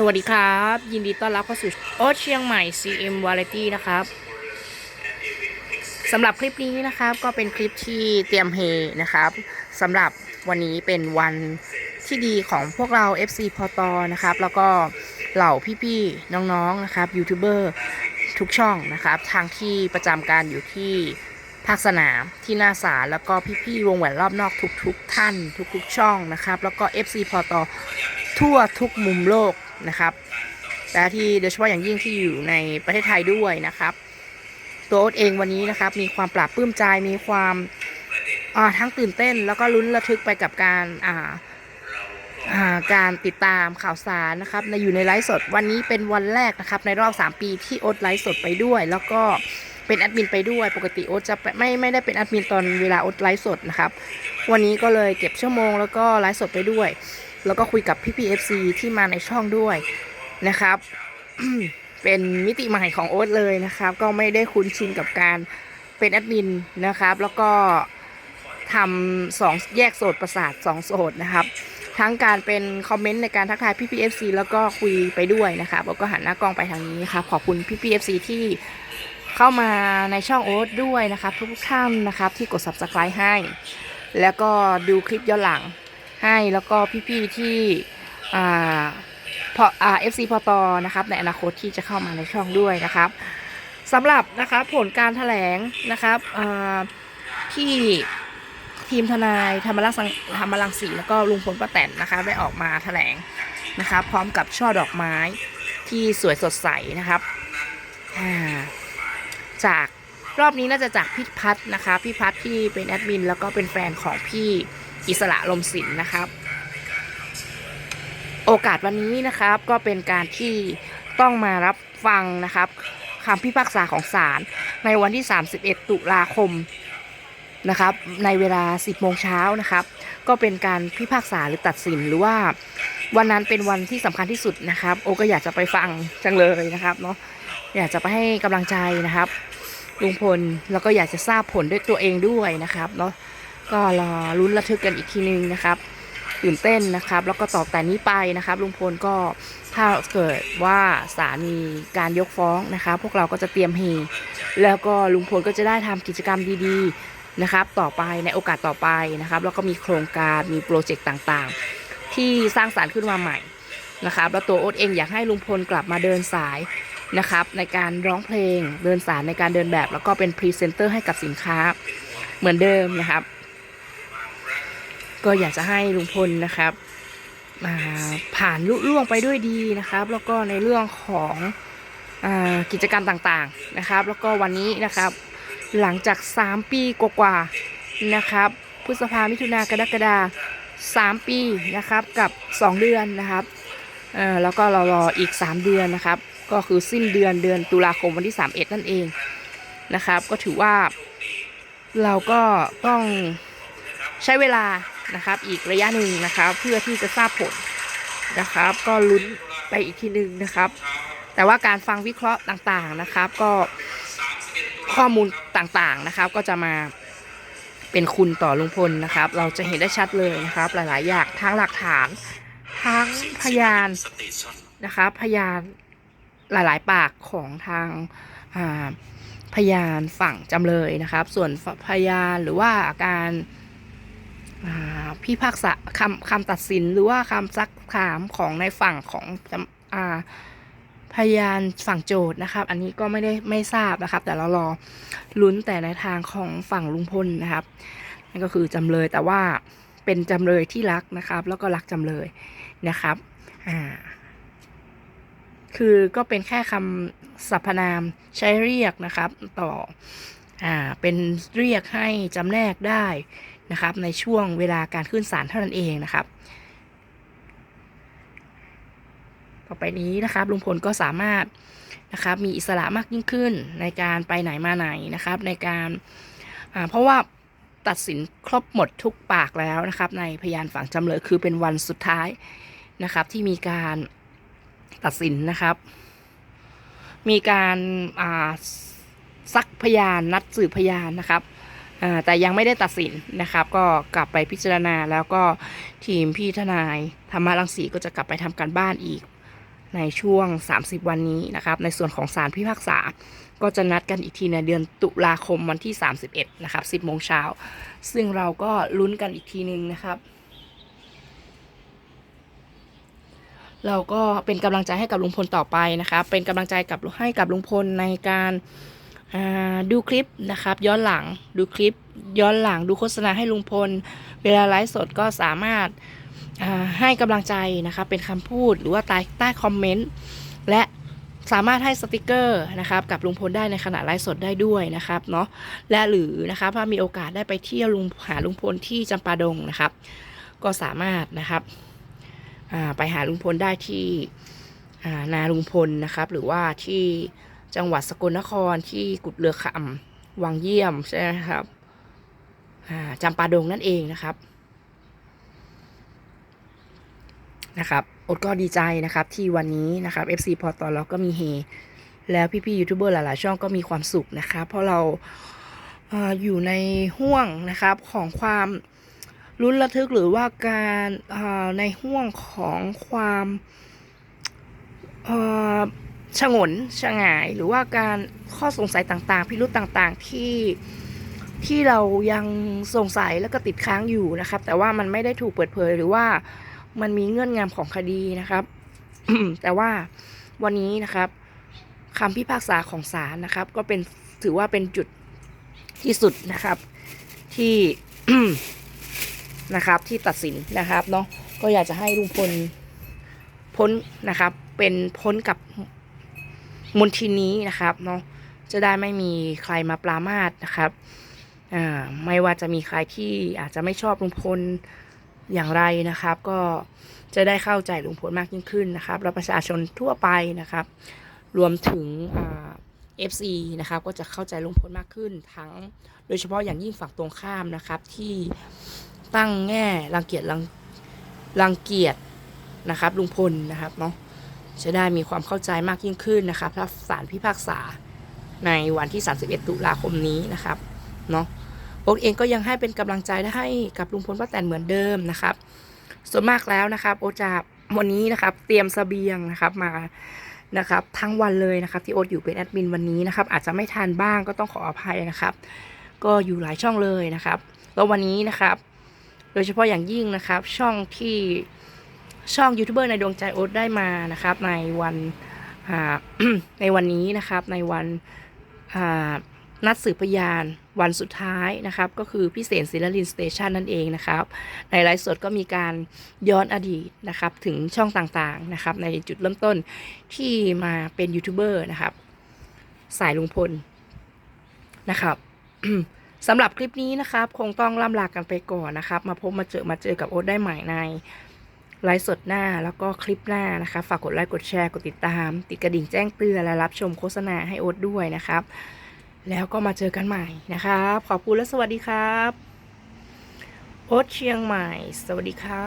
สวัสดีครับ ยินดีต้อนรับเข้าสู่โอเชียงใหม่ CM Variety นะครับสำหรับคลิปนี้นะครับ ก็เป็นคลิปที่เตรียมเฮนะครับสำหรับวันนี้เป็นวันที่ดีของพวกเรา FC พอตอนะครับ แล้วก็เหล่าพี่ๆน้องๆนะครับยูทูบเบอร์ทุกช่องนะครับ ทางที่ประจำการอยู่ที่ภาคสนามที่หน้าศาลแล้วก็พี่ๆวงแหวนรอบนอกทุกๆท่าน ทุกๆช่องนะครับ แล้วก็ FC พอตอทั่วทุกมุมโลก นะครับและที่โดยเฉพาะอย่างยิ่งที่อยู่ในประเทศไทยด้วยนะครับ ตัวโอ๊ตเองวันนี้นะครับ มีความปราบปลื้มใจมีความอ่าทั้งตื่นเต้น แล้วก็ลุ้นระทึกไปกับการอ่าอ่าการติดตามข่าวสารนะครับในอยู่ในไลฟ์สดวันนี้เป็นวันแรกนะครับ ในรอบ 3 ปีที่โอ๊ตไลฟ์สดไปด้วย แล้วก็เป็นแอดมินไปด้วยปกติโอ๊ตจะไม่ไม่ได้เป็นแอดมินตอนเวลาโอ๊ตไลฟ์สดนะครับ วันนี้ก็เลยเก็บชั่วโมงแล้วก็ไลฟ์สดไปด้วย แล้วก็คุยกับพี่พีเอฟซีที่มาในช่องด้วยนะครับ เป็นมิติใหม่ของโอ๊ตเลยนะครับ ก็ไม่ได้คุ้นชินกับการเป็นแอดมินนะครับ แล้วก็ทำสองแยกโสดประสาทสองโสดนะครับ ทั้งการเป็นคอมเมนต์ในการทักทายพี่พีเอฟซีแล้วก็คุยไปด้วยนะครับแล้วก็หันหน้ากล้องไปทางนี้ครับขอบคุณพี่พีเอฟซีที่เข้ามาในช่องโอ๊ตด้วยนะครับ ทุกท่านนะครับที่กด subscribe ให้ แล้วก็ดูคลิปย้อนหลัง ให้แล้วก็พี่ๆที่พออ่าเอฟซีพอตอนะครับในอนาคตที่จะเข้ามาในช่องด้วยนะครับสำหรับนะครับผลการแถลงนะครับที่ทีมทนายธรรมรักษ์สังธรรมรังสีแล้วก็ลุงพลป้าแตนนะคะได้ออกมาแถลงนะครับพร้อมกับช่อดอกไม้ที่สวยสดใสนะครับจากรอบนี้น่าจะจากพี่พัฒน์นะคะพี่พัฒน์ที่เป็นแอดมินแล้วก็เป็นแฟนของพี่ อิสระลมศิลป์นะครับ โอกาสวันนี้นะครับก็เป็นการที่ต้องมารับฟังนะครับคำพิพากษาของศาลในวันที่ 31 ตุลาคมนะครับ ในเวลา 10โมงเช้านะครับ ก็เป็นการพิพากษาหรือตัดสินหรือว่าวันนั้นเป็นวันที่สำคัญที่สุดนะครับ โอก็อยากจะไปฟังจังเลยนะครับเนาะอยากจะไปให้กำลังใจนะครับลุงพลแล้วก็อยากจะทราบผลด้วยตัวเองด้วยนะครับเนาะ ก็รอลุ้นระทึกกันอีกทีนึงนะครับตื่นเต้นนะครับ แล้วก็ต่อแต่นี้ไปนะครับลุงพลก็ถ้าเกิดว่าศาลมีการยกฟ้องนะครับพวกเราก็จะเตรียมเฮแล้วก็ลุงพลก็จะได้ทำกิจกรรมดีๆนะครับ ต่อไปในโอกาสต่อไปนะครับ แล้วก็มีโครงการมีโปรเจกต์ต่างๆ ที่สร้างสารรค์ขึ้นมาใหม่นะครับแล้วตัวโอ๊ตเองอยากให้ลุงพลกลับมาเดินสายนะครับ ในการร้องเพลงเดินสายในการเดินแบบ แล้วก็เป็นพรีเซนเตอร์ให้กับสินค้าเหมือนเดิมนะครับ ก็อยากจะให้ลุงพลนะครับอ่าผ่านลุล่วงไปด้วยดีนะครับ แล้วก็ในเรื่องของอกิจกรรมต่างๆนะครับ แล้วก็วันนี้นะครับหลังจาก 3 ปีกว่าๆนะครับพฤษภามิถุนากรกฎาสามปีนะครับกับ 2 เดือนนะครับเออแล้วก็รอรออีก 3 เดือนนะครับ ก็คือสิ้นเดือนเดือนตุลาคมวันที่ 31 นั่นเองนะครับ ก็ถือว่าเราก็ต้องใช้เวลา นะครับ อีกระยะหนึ่งนะครับเพื่อที่จะทราบผลนะครับ ก็ลุ้นไปอีกทีหนึ่งนะครับ แต่ว่าการฟังวิเคราะห์ต่างๆนะครับ ก็ข้อมูลต่างๆนะครับ ก็จะมาเป็นคุณต่อลุงพลนะครับ เราจะเห็นได้ชัดเลยนะครับ หลาย ๆ อย่างทั้งหลักฐานทั้งพยานนะครับพยานหลาย ๆ ปากของทางพยานฝั่งจำเลยนะครับ ส่วนพยานหรือว่าการ พิพากษาคำคำตัดสินหรือว่าคำซักถามของในฝั่งของอพยานฝั่งโจทย์นะครับ อันนี้ก็ไม่ได้ไม่ทราบนะครับ แต่เรารอลุ้นแต่ในทางของฝั่งลุงพลนะครับนั่นก็คือจำเลยแต่ว่าเป็นจำเลยที่รักนะครับ แล้วก็รักจำเลยนะครับอ่าคือก็เป็นแค่คำสรรพนามใช้เรียกนะครับ ต่ออ่าเป็นเรียกให้จำแนกได้ นะครับในช่วงเวลาการขึ้นศาลเท่านั้นเองนะครับ ต่อไปนี้นะครับลุงพลก็สามารถนะครับมีอิสระมากยิ่งขึ้นในการไปไหนมาไหนนะครับ ในการเพราะว่าตัดสินครบหมดทุกปากแล้วนะครับ ในพยานฝั่งจำเลยคือเป็นวันสุดท้ายนะครับ ที่มีการตัดสินนะครับ มีการซักพยานนัดสืบพยานนะครับ แต่ยังไม่ได้ตัดสินนะครับ ก็กลับไปพิจารณาแล้วก็ทีมพี่ทนายธรรมรังสีก็จะกลับไปทำการบ้านอีกในช่วง 30 วันนี้นะครับ ในส่วนของศาลพิพากษา ก็จะนัดกันอีกทีในเดือนตุลาคมวันที่ 31 นะครับ 10โมงเช้า ซึ่งเราก็ลุ้นกันอีกทีนึงนะครับ เราก็เป็นกำลังใจให้กับลุงพลต่อไปนะครับเป็นกำลังใจกับให้กับลุงพลในการ ดูคลิปนะครับ ย้อนหลังดูคลิป ย้อนหลังดูโฆษณาให้ลุงพล เวลาไลฟ์สดก็สามารถาให้กำลังใจนะครับเป็นคำพูดหรือว่าใต้ใต้คอมเมนต์และสามารถให้สติกเกอร์นะครับกับลุงพลได้ในขณะไลฟ์สดได้ด้วยนะครับเนาะและหรือนะครับถ้ามีโอกาสได้ไปเที่ยวลุงหาลุงพลที่จำปาดงนะครับ ก็สามารถนะครับไปหาลุงพลได้ที่อ่านาลุงพลนะครับ หรือว่าที่ จังหวัดสกลนครที่กุดเรือคำวังเยี่ยมใช่ไหมครับจำปาดงนั่นเองนะครับนะครับอดก็ดีใจนะครับที่วันนี้นะครับ FC พอตอนเราก็มีเฮแล้วพี่ๆยูทูบเบอร์หลาย ๆ ช่องก็มีความสุขนะครับ เพราะเราอยู่ในห่วงนะครับของความลุ้นระทึกหรือว่าการในห่วงของความ ฉงนฉงาย หรือว่าการข้อสงสัยต่างๆ พิรุธต่างๆที่ที่เรายังสงสัยแล้วก็ติดค้างอยู่นะครับ แต่ว่ามันไม่ได้ถูกเปิดเผยหรือว่ามันมีเงื่อนงำของคดีนะครับ แต่ว่าวันนี้นะครับคำพิพากษาของศาลนะครับ ก็เป็นถือว่าเป็นจุดที่สุดนะครับ ที่นะครับที่ตัดสินนะครับเนาะก็อยากจะให้ลุงพลพ้นนะครับ เป็นพ้นกับ มนทินนี้นะครับเนาะจะได้ไม่มีใครมาปรามาสนะครับไม่ว่าจะมีใครที่อาจจะไม่ชอบลุงพลอย่างไรนะครับ ก็จะได้เข้าใจลุงพลมากยิ่งขึ้นนะครับแล้วประชาชนทั่วไปนะครับ รวมถึงเอฟซีนะครับก็จะเข้าใจลุงพลมากขึ้น ทั้งโดยเฉพาะอย่างยิ่งฝั่งตรงข้ามนะครับที่ตั้งแง่รังเกียจรังรังเกียจนะครับลุงพลนะครับเนาะ จะได้มีความเข้าใจมากยิ่งขึ้นนะครับถ้าศาลพิพากษาในวันที่ 31 ตุลาคมนี้นะครับเนาะโอ๊ตเองก็ยังให้เป็นกำลังใจให้กับลุงพลป้าแตนเหมือนเดิมนะครับ ส่วนมากแล้วนะครับ โอ๊ตจะวันนี้นะครับ เตรียมเสบียงนะครับมานะครับ ทั้งวันเลยนะครับ ที่โอ๊ตอยู่เป็นแอดมินวันนี้นะครับ อาจจะไม่ทันบ้างก็ต้องขออภัยนะครับ ก็อยู่หลายช่องเลยนะครับ แล้ววันนี้นะครับ โดยเฉพาะอย่างยิ่งนะครับ ช่องที่ ช่องยูทูบเบอร์ในดวงใจโอ๊ตได้มานะครับ ในวันในวันนี้นะครับในวันนัดสืบพยานวันสุดท้ายนะครับ ก็คือพิเศษศิลลินสเตชันนั่นเองนะครับ ในไลฟ์สดก็มีการย้อนอดีตนะครับ ถึงช่องต่างๆนะครับ ในจุดเริ่มต้นที่มาเป็นยูทูบเบอร์นะครับ สายลุงพลนะครับสำหรับคลิปนี้นะครับ คงต้องล่ำลากันไปก่อนนะครับ มาพบมาเจอมาเจอกับโอ๊ตได้ใหม่ใน ไลฟ์สดหน้าแล้วก็คลิปหน้านะคะ ฝากกดไลค์กดแชร์กดติดตาม ติดกระดิ่งแจ้งเตือนและรับชมโฆษณาให้โอ๊ตด้วยนะครับ แล้วก็มาเจอกันใหม่นะครับ ขอบคุณและสวัสดีครับ โอ๊ตเชียงใหม่ สวัสดีครับ